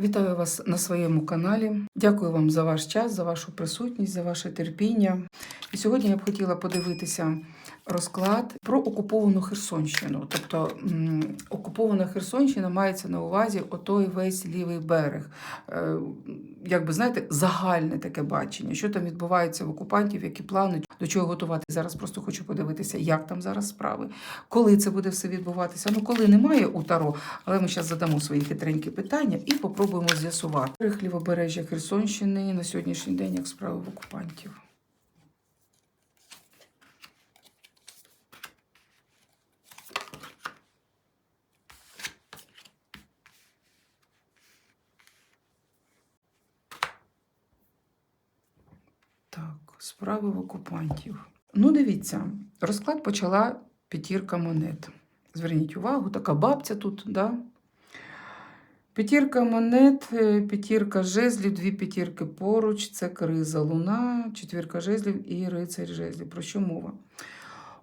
Вітаю вас на своєму каналі. Дякую вам за ваш час, за вашу присутність, за ваше терпіння. І сьогодні я б хотіла подивитися розклад про окуповану Херсонщину. Тобто окупована Херсонщина мається на увазі отой весь лівий берег. Е, Як би знаєте, загальне таке бачення, що там відбувається в окупантів, які плани, до чого готувати. Зараз просто хочу подивитися, як там зараз справи, коли це буде все відбуватися. Ну, коли немає у Таро, але ми зараз задамо свої хитренькі питання і попробуємо з'ясувати. Лівобережжя Херсонщини на сьогоднішній день як справи в окупантів. Так, справи в окупантів. Ну, дивіться, розклад почала п'ятірка монет. Зверніть увагу, така бабця тут, да? П'ятірка монет, е, п'ятірка жезлів, дві п'ятірки поруч, це криза луна, четвірка жезлів і рицарь жезлів. Про що мова?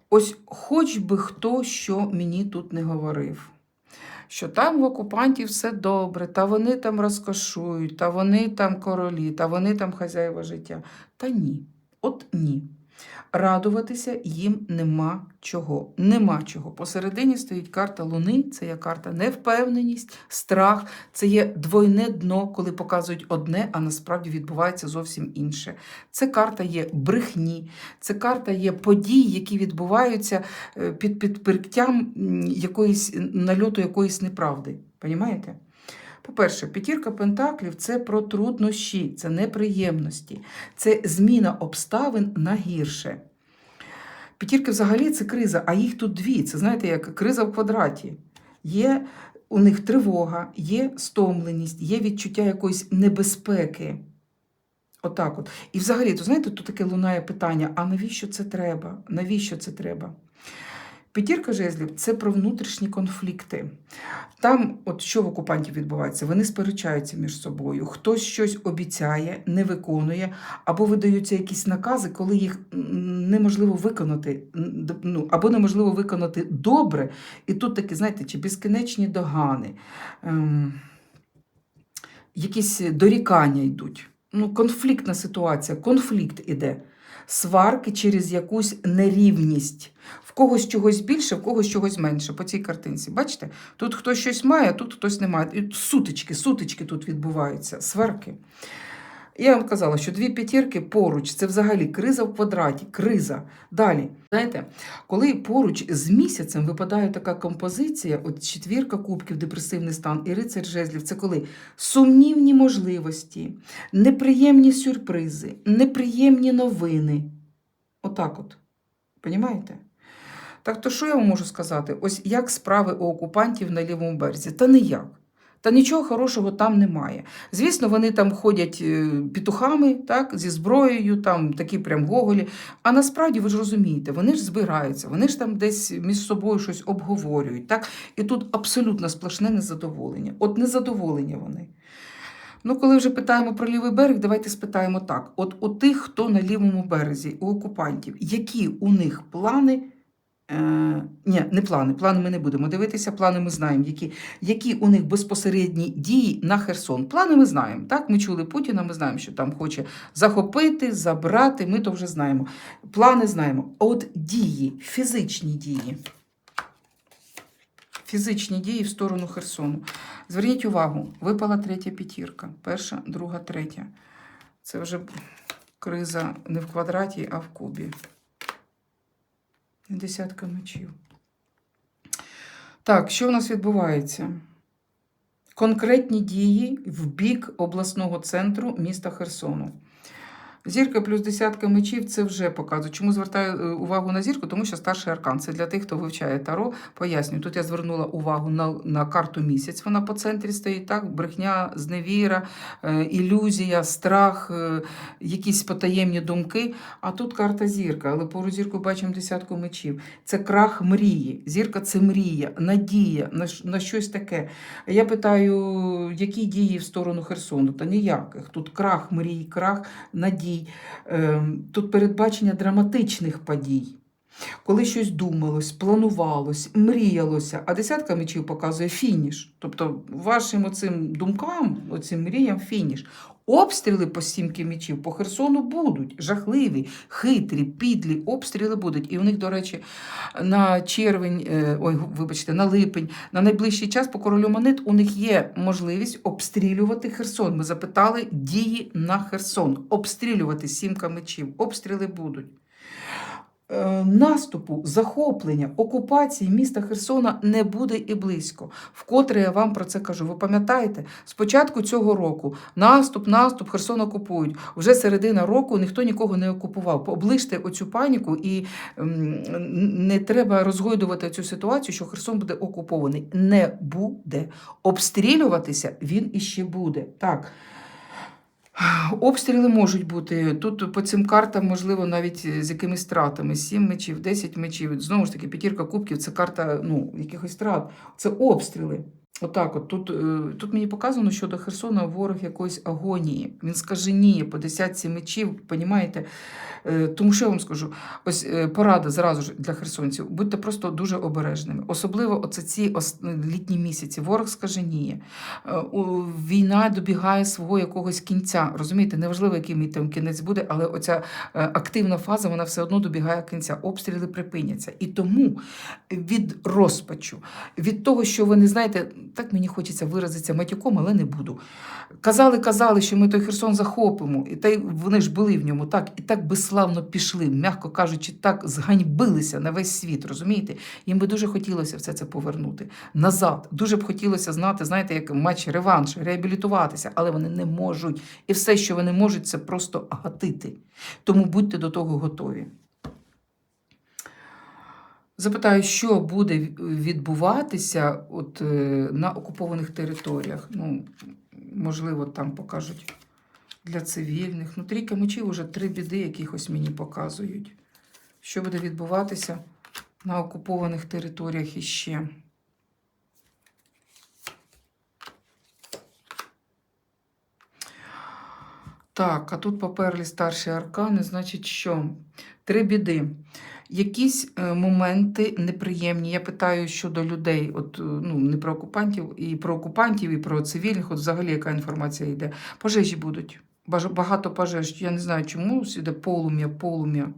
Ось хоч би хто що мені тут не говорив. Що там в окупантів все добре, та вони там розкошують, та вони там королі, та вони там хазяїва життя. Та ні. От ні. Радуватися їм нема чого. Нема чого. Посередині стоїть карта Луни, це є карта невпевненість, страх, це є двойне дно, коли показують одне, а насправді відбувається зовсім інше. Це карта є брехні, це карта є подій, які відбуваються е, під підприктям якоїсь нальоту якоїсь неправди. Понімаєте? По-перше, п'ятірка пентаклів це про труднощі, це неприємності, це зміна обставин на гірше. П'ятірки взагалі це криза, а їх тут дві. Це знаєте, як криза в квадраті. Є у них тривога, є стомленість, є відчуття якоїсь небезпеки. Отак от. І взагалі, то знаєте, тут таке лунає питання: а навіщо це треба? Навіщо це треба? П'ятірка жезлів це про внутрішні конфлікти. Там, от що в окупантів відбувається, вони сперечаються між собою. Хтось щось обіцяє, не виконує, або видаються якісь накази, коли їх неможливо виконати, ну, або неможливо виконати добре. І тут такі, знаєте, чи безкінечні догани, ем, якісь дорікання йдуть. Ну, конфліктна ситуація, конфлікт іде. Сварки через якусь нерівність. В когось чогось більше, в когось чогось менше. По цій картинці. Бачите? Тут хтось щось має, а тут хтось не має. Сутички, сутички тут відбуваються, сварки. Я вам казала, що дві п'ятірки поруч це взагалі криза в квадраті, криза. Далі, знаєте, коли поруч з місяцем випадає така композиція, от четвірка кубків, депресивний стан і рицар жезлів, це коли сумнівні можливості, неприємні сюрпризи, неприємні новини. Отак от. Понімаєте? Так то що я вам можу сказати? Ось як справи у окупантів на лівому березі? Та ніяк. Та нічого хорошого там немає. Звісно, вони там ходять е, петухами, так, зі зброєю, там такі прям гоголі. А насправді ви ж розумієте, вони ж збираються, вони ж там десь між собою щось обговорюють. Так? І тут абсолютно сплошне незадоволення. От незадоволення вони. Ну, коли вже питаємо про лівий берег, давайте спитаємо так: от у тих, хто на лівому березі, у окупантів, які у них плани? Е, ні, не плани. Плани ми не будемо дивитися. Плани ми знаємо, які, які у них безпосередні дії на Херсон. Плани ми знаємо. Так, ми чули Путіна, ми знаємо, що там хоче захопити, забрати. Ми то вже знаємо. Плани знаємо. От дії, фізичні дії. Фізичні дії в сторону Херсону. Зверніть увагу, випала третя п'ятірка. Перша, друга, третя. Це вже криза не в квадраті, а в кубі. Десятка мечів. Так, що в нас відбувається? Конкретні дії в бік обласного центру міста Херсону. Зірка плюс десятка мечів це вже показує. Чому звертаю е, увагу на зірку? Тому що старший аркан. Це для тих, хто вивчає таро. Пояснюю. Тут я звернула увагу на, на карту місяць. Вона по центрі стоїть. Так, брехня, зневіра, е, ілюзія, страх, е, якісь потаємні думки. А тут карта зірка, але поруч зірку бачимо десятку мечів. Це крах мрії. Зірка це мрія, надія на, на щось таке. Я питаю, які дії в сторону Херсону? Та ніяких. Тут крах мрій, крах надій. Ем, Тут передбачення драматичних подій. коли щось думалось, планувалось, мріялося, а десятка мечів показує фініш. Тобто вашим оцим думкам, оцим мріям фініш. Обстріли по сімки мечів по Херсону будуть жахливі, хитрі, підлі обстріли будуть. І у них, до речі, на червень, е, ой, вибачте, на липень, на найближчий час по королю монет у них є можливість обстрілювати Херсон. Ми запитали дії на Херсон. Обстрілювати сімка мечів. Обстріли будуть. Е, Наступу, захоплення, окупації міста Херсона не буде і близько. Вкотре я вам про це кажу. Ви пам'ятаєте, з початку цього року наступ, наступ, Херсон окупують. Вже середина року ніхто нікого не окупував. Оближте оцю паніку і не треба розгойдувати цю ситуацію, що Херсон буде окупований. Не буде. Обстрілюватися він іще буде. Так. Обстріли можуть бути. Тут по цим картам, можливо, навіть з якимись стратами. 7 мечів, 10 мечів. Знову ж таки, п'ятірка кубків це карта ну, якихось страт. Це обстріли. Отак, от тут, е, тут мені показано, що до Херсона ворог якоїсь агонії. Він скаженіє по десятці мечів, понімаєте? Е, Тому що я вам скажу, ось е, порада зразу ж для херсонців. Будьте просто дуже обережними. Особливо оце ці літні місяці. Ворог скаженіє. Е, Війна добігає свого якогось кінця. Розумієте, неважливо, який мій там кінець буде, але оця е, активна фаза вона все одно добігає кінця. Обстріли припиняться. І тому від розпачу, від того, що ви не знаєте, так мені хочеться виразитися матюком, але не буду. Казали, казали, що ми той Херсон захопимо, і та вони ж були в ньому так, і так безславно пішли, м'яко кажучи, так зганьбилися на весь світ. Розумієте? Їм би дуже хотілося все це повернути назад. Дуже б хотілося знати, знаєте, як матч реванш, реабілітуватися, але вони не можуть. І все, що вони можуть, це просто гатити. Тому будьте до того готові. Запитаю, що буде відбуватися от, е, на окупованих територіях. Ну, можливо, там покажуть для цивільних. Ну, трійка мечів уже три біди якихось мені показують. Що буде відбуватися на окупованих територіях іще? Так, а тут поперлі старші аркани, значить, що? Три біди. Якісь е, моменти неприємні. Я питаю щодо людей, от, е, ну, не про окупантів, і про окупантів, і про цивільних, от взагалі яка інформація йде. Пожежі будуть. Багато пожеж. Я не знаю, чому сюди полум'я, полум'я,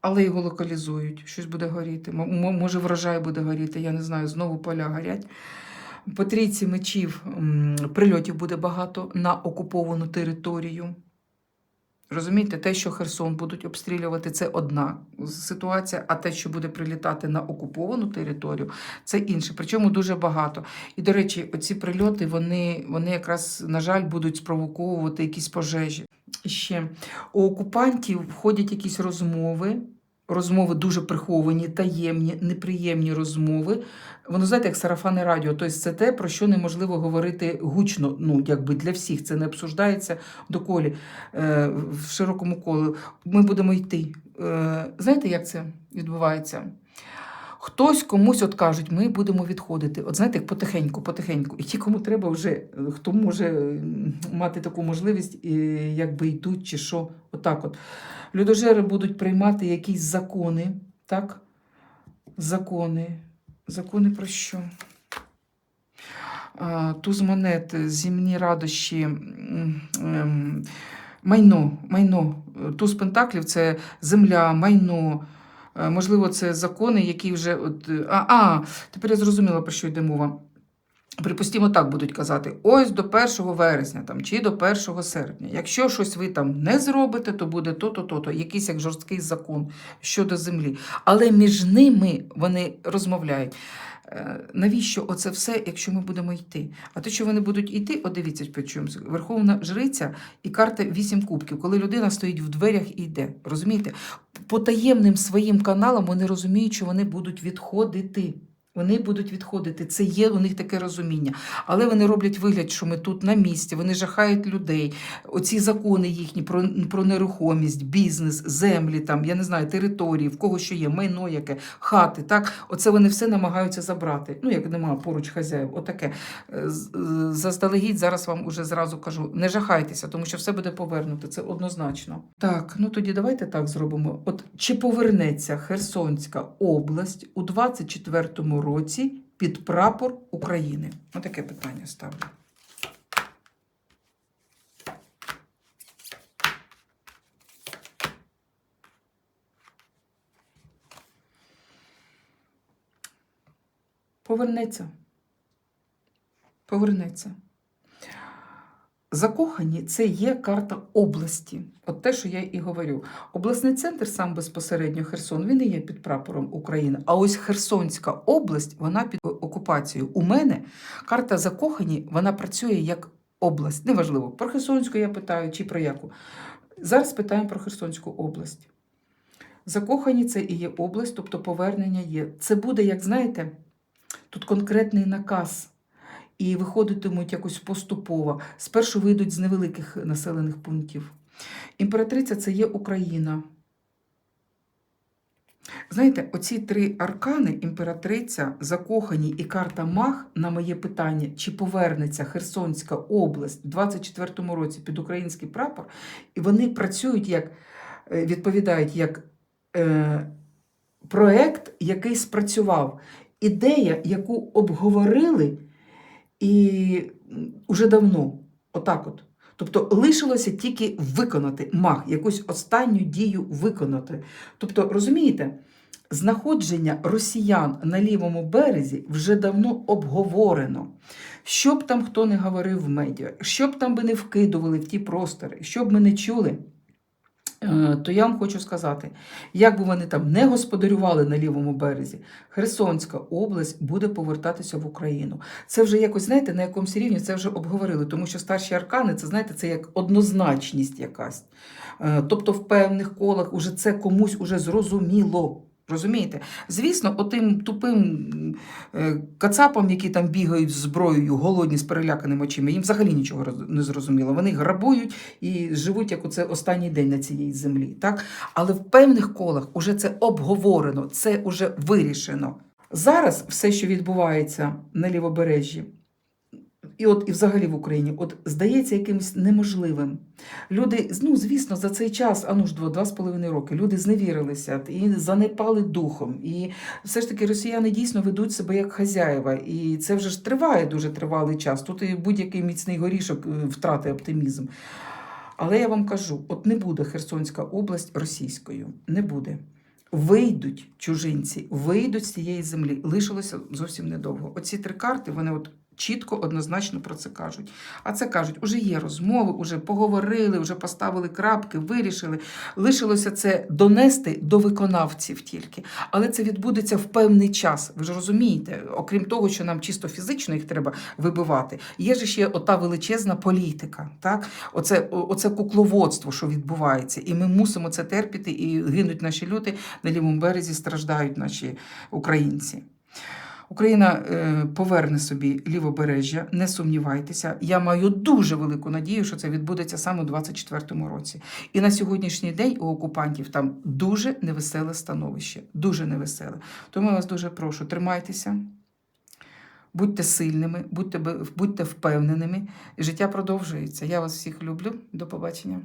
але його локалізують. Щось буде горіти. Може, врожай буде горіти, я не знаю, знову поля горять. По трійці мечів прильотів буде багато на окуповану територію. Розумієте, те, що Херсон будуть обстрілювати, це одна ситуація, а те, що буде прилітати на окуповану територію, це інше. Причому дуже багато. І, до речі, оці прильоти, вони, вони якраз, на жаль, будуть спровоковувати якісь пожежі. Ще у окупантів входять якісь розмови. Розмови дуже приховані, таємні, неприємні розмови. Воно знаєте, як сарафани радіо. Тобто це те, про що неможливо говорити гучно. Ну, якби для всіх це не обсуждається доколі е, в широкому колі. Ми будемо йти. Е, знаєте, як це відбувається? Хтось комусь от кажуть, ми будемо відходити. От знаєте, потихеньку, потихеньку. І ті, кому треба вже, хто може мати таку можливість, якби йдуть чи що, отак от. Людожери будуть приймати якісь закони, так? Закони. Закони про що? Туз монет, зімні радощі, ем, майно, майно. Туз пентаклів це земля, майно. Е, Можливо, це закони, які вже. От, а, а, тепер я зрозуміла, про що йде мова. Припустімо, так будуть казати: ось до 1 вересня там, чи до 1 серпня. Якщо щось ви там не зробите, то буде то-то, то-то, якийсь як жорсткий закон щодо землі. Але між ними вони розмовляють. Е, Навіщо оце все, якщо ми будемо йти? А те, що вони будуть йти, от дивіться, по чомусь. Верховна жриця і карта вісім кубків, коли людина стоїть в дверях і йде. Розумієте? По таємним своїм каналам вони розуміють, що вони будуть відходити. Вони будуть відходити. Це є у них таке розуміння. Але вони роблять вигляд, що ми тут на місці, вони жахають людей. Оці закони їхні про, про нерухомість, бізнес, землі, там, я не знаю, території, в кого що є, майно яке, хати. Так, оце вони все намагаються забрати. Ну, як немає поруч хазяїв, отаке. Заздалегідь зараз вам уже зразу кажу: не жахайтеся, тому що все буде повернуто. Це однозначно. Так, ну тоді давайте так зробимо. От чи повернеться Херсонська область у 24-му році під прапор України? Отаке питання ставлю. Повернеться. Повернеться. Закохані це є карта області. От те, що я і говорю. Обласний центр, сам безпосередньо Херсон, він і є під прапором України. А ось Херсонська область, вона під окупацією. У мене карта закохані, вона працює як область. Неважливо, про Херсонську я питаю чи про яку. Зараз питаємо про Херсонську область. Закохані це і є область, тобто повернення є. Це буде, як знаєте, тут конкретний наказ. І виходитимуть якось поступово. Спершу вийдуть з невеликих населених пунктів. Імператриця це є Україна. Знаєте, оці три аркани імператриця, закохані і карта Мах на моє питання, чи повернеться Херсонська область в 24-му році під український прапор, і вони працюють як е, відповідають як е, проект, який спрацював, ідея, яку обговорили і уже давно. Отак от. Тобто лишилося тільки виконати мах, якусь останню дію виконати. Тобто, розумієте, знаходження росіян на лівому березі вже давно обговорено. Що б там хто не говорив в медіа, що б там би не вкидували в ті простори, що б ми не чули, то я вам хочу сказати, як би вони там не господарювали на лівому березі, Херсонська область буде повертатися в Україну. Це вже якось, знаєте, на якомусь рівні це вже обговорили, тому що старші аркани, це знаєте, це як однозначність якась. Е, Тобто в певних колах уже це комусь уже зрозуміло. Розумієте? Звісно, отим тупим е, кацапам, які там бігають з зброєю, голодні з переляканими очима, їм взагалі нічого не зрозуміло. Вони грабують і живуть як оце останній день на цій землі. Так? Але в певних колах уже це обговорено, це вже вирішено. Зараз все, що відбувається на лівобережжі, і от і взагалі в Україні, от здається якимось неможливим. Люди, ну звісно, за цей час, а ну ж два, два з половиною роки, люди зневірилися і занепали духом. І все ж таки росіяни дійсно ведуть себе як хазяїва. І це вже ж триває дуже тривалий час. Тут і будь-який міцний горішок е, втратить оптимізм. Але я вам кажу: от не буде Херсонська область російською. Не буде. Вийдуть чужинці, вийдуть з цієї землі. Лишилося зовсім недовго. Оці три карти, вони от чітко, однозначно про це кажуть. А це кажуть, уже є розмови, уже поговорили, вже поставили крапки, вирішили. Лишилося це донести до виконавців тільки. Але це відбудеться в певний час. Ви ж розумієте, окрім того, що нам чисто фізично їх треба вибивати, є ж ще ота величезна політика. Так? Оце, оце кукловодство, що відбувається. І ми мусимо це терпіти, і гинуть наші люди на лівому березі, страждають наші українці. Україна е, поверне собі лівобережжя, не сумнівайтеся. Я маю дуже велику надію, що це відбудеться саме у 24-му році. І на сьогоднішній день у окупантів там дуже невеселе становище. Дуже невеселе. Тому я вас дуже прошу, тримайтеся. Будьте сильними, будьте, будьте впевненими. Життя продовжується. Я вас всіх люблю. До побачення.